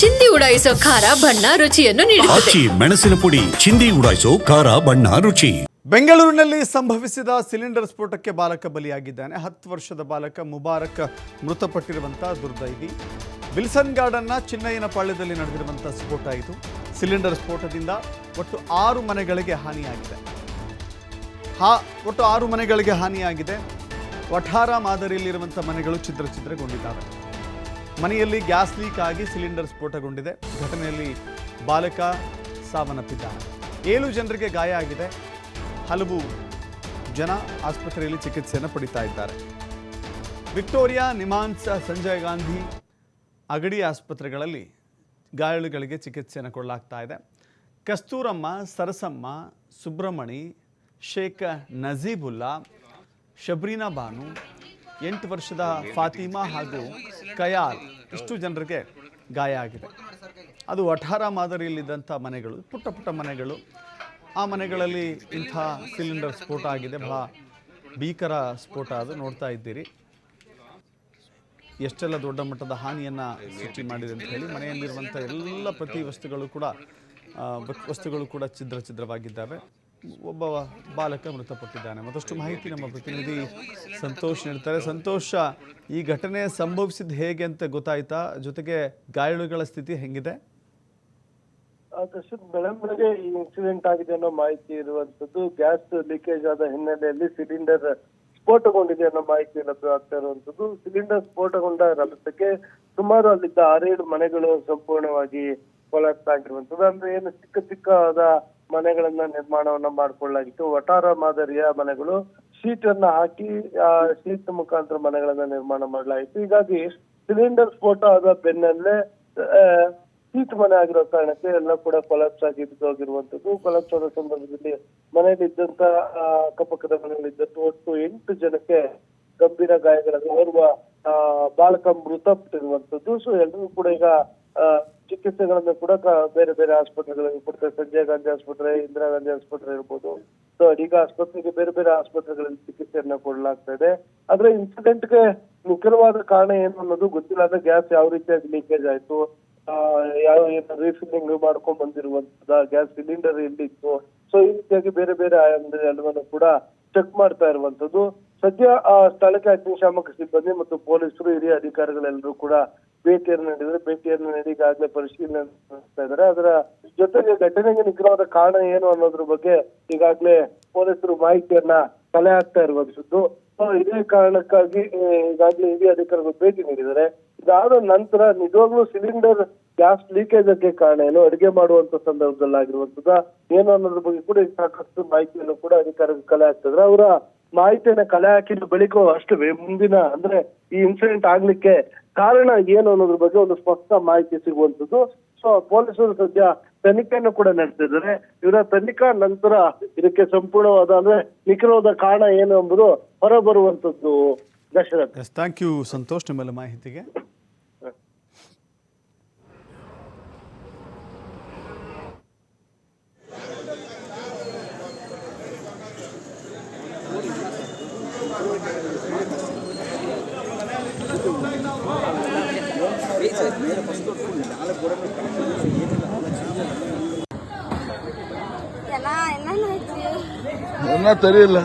ಚಿಂದಿ ಉಡಾಯಿಸೋ ಖಾರ ಬಣ್ಣ ರುಚಿಯನ್ನು ನೀಡುತ್ತದೆ. ಆಚಿ ಮೆಣಸಿನ ಪುಡಿ ಚಿಂದಿ ಉಡಾಯಿಸೋ ಖಾರ ಬಣ್ಣ ರುಚಿ. ಬೆಂಗಳೂರಿನಲ್ಲಿ ಸಂಭವಿಸಿದ ಸಿಲಿಂಡರ್ ಸ್ಫೋಟಕ್ಕೆ ಬಾಲಕ ಬಲಿಯಾಗಿದ್ದಾನೆ. ಹತ್ತು ವರ್ಷದ ಬಾಲಕ ಮುಬಾರಕ್ ಮೃತಪಟ್ಟಿರುವಂತಹ ದುರ್ದೈವಿ. ವಿಲ್ಸನ್ ಗಾರ್ಡನ್ನ ಚಿನ್ನಯ್ಯನ ಪಾಳ್ಯದಲ್ಲಿ ನಡೆದಿರುವಂತಹ ಸ್ಫೋಟ ಇದು. ಸಿಲಿಂಡರ್ ಸ್ಫೋಟದಿಂದ ಒಟ್ಟು ಆರು ಮನೆಗಳಿಗೆ ಹಾನಿಯಾಗಿದೆ. ಹಾ ಒಟ್ಟು ಆರು ಮನೆಗಳಿಗೆ ಹಾನಿಯಾಗಿದೆ. ವಠಾರ ಮಾದರಿಯಲ್ಲಿರುವಂಥ ಮನೆಗಳು ಛಿದ್ರ ಛಿದ್ರಗೊಂಡಿದ್ದಾವೆ ಮನೆಯಲ್ಲಿ ಗ್ಯಾಸ್ ಲೀಕ್ ಆಗಿ ಸಿಲಿಂಡರ್ ಸ್ಫೋಟಗೊಂಡಿದೆ. ಘಟನೆಯಲ್ಲಿ ಬಾಲಕ ಸಾವನ್ನಪ್ಪಿದ್ದಾನೆ ಏಳು ಜನರಿಗೆ ಗಾಯ ಆಗಿದೆ. ಹಲವು ಜನ ಆಸ್ಪತ್ರೆಯಲ್ಲಿ ಚಿಕಿತ್ಸೆಯನ್ನು ಪಡಿತಾ ಇದ್ದಾರೆ. ವಿಕ್ಟೋರಿಯಾ ನಿಮಾನ್ಸ್ ಸಂಜಯ್ ಗಾಂಧಿ ಅಗಡಿ ಆಸ್ಪತ್ರೆಗಳಲ್ಲಿ ಗಾಯಾಳುಗಳಿಗೆ ಚಿಕಿತ್ಸೆಯನ್ನು ಕೊಡಲಾಗ್ತಾ ಇದೆ. ಕಸ್ತೂರಮ್ಮ, ಸರಸಮ್ಮ ಸುಬ್ರಮಣಿ ಶೇಖ್ ನಜೀಬುಲ್ಲಾ, ಶಬ್ರೀನಾ ಬಾನು, ಎಂಟು ವರ್ಷದ ಫಾತಿಮಾ ಹಾಗೂ ಕಯಾಲ್ ಇಷ್ಟು ಜನರಿಗೆ ಗಾಯ ಆಗಿದೆ. ಅದು ವಠಾರ ಮಾದರಿಯಲ್ಲಿದ್ದಂಥ ಮನೆಗಳು ಪುಟ್ಟ ಪುಟ್ಟ ಮನೆಗಳು. ಆ ಮನೆಗಳಲ್ಲಿ ಇಂಥ ಸಿಲಿಂಡರ್ ಸ್ಫೋಟ ಆಗಿದೆ. ಬಹಳ ಭೀಕರ ಸ್ಫೋಟ ಅದು ನೋಡ್ತಾ ಇದ್ದೀರಿ. ಎಷ್ಟೆಲ್ಲ ದೊಡ್ಡ ಮಟ್ಟದ ಹಾನಿಯನ್ನು ಸೃಷ್ಟಿ ಮಾಡಿದೆ ಅಂತ ಹೇಳಿ ಮನೆಯಲ್ಲಿರುವಂಥ ಎಲ್ಲ ಪ್ರತಿ ವಸ್ತುಗಳು ಕೂಡ ವಸ್ತುಗಳು ಕೂಡ ಛಿದ್ರ ಛಿದ್ರವಾಗಿದ್ದಾವೆ. ಒಬ್ಬ ಬಾಲಕ ಮೃತಪಟ್ಟಿದ್ದಾನೆ. ಮತ್ತಷ್ಟು ಮಾಹಿತಿ ನಮ್ಮ ಪ್ರತಿನಿಧಿ ಸಂತೋಷ್ ನೀಡ್ತಾರೆ. ಸಂತೋಷ, ಈ ಘಟನೆ ಸಂಭವಿಸಿದ ಹೇಗೆ ಅಂತ ಗೊತ್ತಾಯ್ತಾ? ಜೊತೆಗೆ ಗಾಯಾಳುಗಳ ಸ್ಥಿತಿ ಹೆಂಗಿದೆ? ದರ್ಶನ್ ಬೆಳಂಬೆಳಗ್ಗೆ ಈ ಇನ್ಸಿಡೆಂಟ್ ಆಗಿದೆ ಅನ್ನೋ ಮಾಹಿತಿ ಇರುವಂತದ್ದು ಗ್ಯಾಸ್ ಲೀಕೇಜ್ ಆದ ಹಿನ್ನೆಲೆಯಲ್ಲಿ ಸಿಲಿಂಡರ್ ಸ್ಫೋಟಗೊಂಡಿದೆ ಅನ್ನೋ ಮಾಹಿತಿ ಆಗ್ತಾ ಇರುವಂತದ್ದು ಸಿಲಿಂಡರ್ ಸ್ಫೋಟಗೊಂಡ ರಭಸಕ್ಕೆ ಸುಮಾರು ಅಲ್ಲಿದ್ದ ಆರೇಳು ಮನೆಗಳು ಸಂಪೂರ್ಣವಾಗಿ ಕೊಲಾಪ್ಸ್ ಆಗಿರುವಂತದ್ದು ಅಂದ್ರೆ ಏನು ಚಿಕ್ಕ ಚಿಕ್ಕವಾದ ಮನೆಗಳನ್ನ ನಿರ್ಮಾಣವನ್ನ ಮಾಡ್ಕೊಳ್ಳಲಾಗಿತ್ತು. ವಟಾರ ಮಾದರಿಯ ಮನೆಗಳು ಶೀಟ್ ಅನ್ನ ಹಾಕಿ ಆ ಶೀಟ್ ಮುಖಾಂತರ ಮನೆಗಳನ್ನ ನಿರ್ಮಾಣ ಮಾಡಲಾಯಿತು ಹೀಗಾಗಿ ಸಿಲಿಂಡರ್ ಸ್ಫೋಟ ಆದ ಬೆನ್ನಲ್ಲೇ ಸೀಟ್ ಮನೆ ಆಗಿರೋ ಕಾರಣಕ್ಕೆ ಎಲ್ಲ ಕೂಡ ಕೊಲಾಪ್ಸ್ ಆಗಿ ಬಿದ್ದೋಗಿರುವಂತದ್ದು ಕೊಲಾಪ್ಸ್ ಆದ ಸಂದರ್ಭದಲ್ಲಿ ಮನೆಯಲ್ಲಿ ಇದ್ದಂತ ಅಕ್ಕಪಕ್ಕದ ಮನೆಯಲ್ಲಿ ಇದ್ದಂತ ಒಟ್ಟು ಎಂಟು ಜನಕ್ಕೆ ಗಂಭೀರ ಗಾಯಗಳಾಗಿ ಓರ್ವ ಆ, ಬಾಲಕ ಮೃತಪಟ್ಟಿರುವಂತದ್ದು ಸೊ ಎಲ್ಲರೂ ಕೂಡ ಈಗ ಆ, ಚಿಕಿತ್ಸೆಗಳನ್ನು ಕೂಡ ಬೇರೆ ಬೇರೆ ಆಸ್ಪತ್ರೆಗಳಿಗೆ ಕೊಡ್ತಾರೆ. ಸಂಜಯ್ ಗಾಂಧಿ ಆಸ್ಪತ್ರೆ, ಇಂದಿರಾ ಗಾಂಧಿ ಆಸ್ಪತ್ರೆ ಇರ್ಬೋದು. ಸೊ ಈಗ ಆಸ್ಪತ್ರೆಗೆ ಬೇರೆ ಬೇರೆ ಆಸ್ಪತ್ರೆಗಳಲ್ಲಿ ಚಿಕಿತ್ಸೆಯನ್ನ ಕೊಡಲಾಗ್ತಾ ಇದೆ. ಆದ್ರೆ ಇನ್ಸಿಡೆಂಟ್ಗೆ ನಿಖರವಾದ ಕಾರಣ ಏನು ಅನ್ನೋದು ಗೊತ್ತಿಲ್ಲ. ಅಂದ್ರೆ ಗ್ಯಾಸ್ ಯಾವ ರೀತಿಯಾಗಿ ಲೀಕೇಜ್ ಆಯ್ತು? ಯಾವ ಏನು ರೀಫಿಲ್ಲಿಂಗ್ ಮಾಡ್ಕೊಂಡ್ ಬಂದಿರುವಂತದ ಗ್ಯಾಸ್ ಸಿಲಿಂಡರ್ ಎಲ್ಲಿತ್ತು? ಸೊ ಈ ರೀತಿಯಾಗಿ ಬೇರೆ ಬೇರೆ ಆಯಾಮದಲ್ಲಿ ಎಲ್ಲವನ್ನು ಕೂಡ ಚೆಕ್ ಮಾಡ್ತಾ ಇರುವಂತದ್ದು. ಸದ್ಯ ಆ ಸ್ಥಳಕ್ಕೆ ಅಗ್ನಿಶಾಮಕ ಸಿಬ್ಬಂದಿ ಮತ್ತು ಪೊಲೀಸರು ಹಿರಿಯ ಅಧಿಕಾರಿಗಳೆಲ್ಲರೂ ಕೂಡ ಭೇಟಿಯನ್ನು ನೀಡಿದರೆ ಭೇಟಿಯನ್ನು ನೀಡಿ ಈಗಾಗಲೇ ಪರಿಶೀಲನೆ ನಡೆಸ್ತಾ ಇದ್ದಾರೆ. ಅದರ ಜೊತೆಗೆ ಘಟನೆಗೆ ನಿಖರವಾದ ಕಾರಣ ಏನು ಅನ್ನೋದ್ರ ಬಗ್ಗೆ ಈಗಾಗಲೇ ಪೊಲೀಸರು ಮಾಹಿತಿಯನ್ನ ಕಲೆ ಹಾಕ್ತಾ ಇರುವಂತದ್ದು. ಸುದ್ದು ಇದೇ ಕಾರಣಕ್ಕಾಗಿ ಈಗಾಗಲೇ ಹಿರಿಯ ಅಧಿಕಾರಿಗಳು ಭೇಟಿ ನೀಡಿದ್ದಾರೆ. ಇದಾದ ನಂತರ ನಿಜವಾಗ್ಲೂ ಸಿಲಿಂಡರ್ ಗ್ಯಾಸ್ ಲೀಕೇಜ್ ಕಾರಣ ಏನು, ಅಡಿಗೆ ಮಾಡುವಂತ ಸಂದರ್ಭದಲ್ಲಿ ಏನು ಅನ್ನೋದ್ರ ಬಗ್ಗೆ ಕೂಡ ಸಾಕಷ್ಟು ಮಾಹಿತಿಯನ್ನು ಕೂಡ ಅಧಿಕಾರಿಗಳು ಕಲೆ ಹಾಕ್ತಿದ್ರೆ ಅವರ ಮಾಹಿತಿಯನ್ನ ಕಲೆ ಹಾಕಿದ ಬಳಿಕ ಅಷ್ಟು ಮುಂದಿನ, ಅಂದ್ರೆ ಈ ಇನ್ಸಿಡೆಂಟ್ ಆಗ್ಲಿಕ್ಕೆ ಕಾರಣ ಏನು ಅನ್ನೋದ್ರ ಬಗ್ಗೆ ಒಂದು ಸ್ಪಷ್ಟ ಮಾಹಿತಿ ಸಿಗುವಂತದ್ದು ಸೊ ಪೊಲೀಸರು ಸದ್ಯ ತನಿಖೆಯನ್ನು ಕೂಡ ನಡೆಸಿದ್ದಾರೆ ಇವರ ತನಿಖಾ ನಂತರ ಇದಕ್ಕೆ ಸಂಪೂರ್ಣವಾದ, ಅಂದ್ರೆ ನಿಖರವಾದ ಕಾರಣ ಏನು ಎಂಬುದು ಹೊರಬರುವಂತದ್ದು ದಶರಥ್. ಥ್ಯಾಂಕ್ ಯು ಸಂತೋಷ್ ನಿಮ್ಮೆಲ್ಲ ಮಾಹಿತಿಗೆ. ಎಲ್ಲ ಎಲ್ಲ ಐತಿ ನನ್ನ ತರಿಯಿಲ್ಲ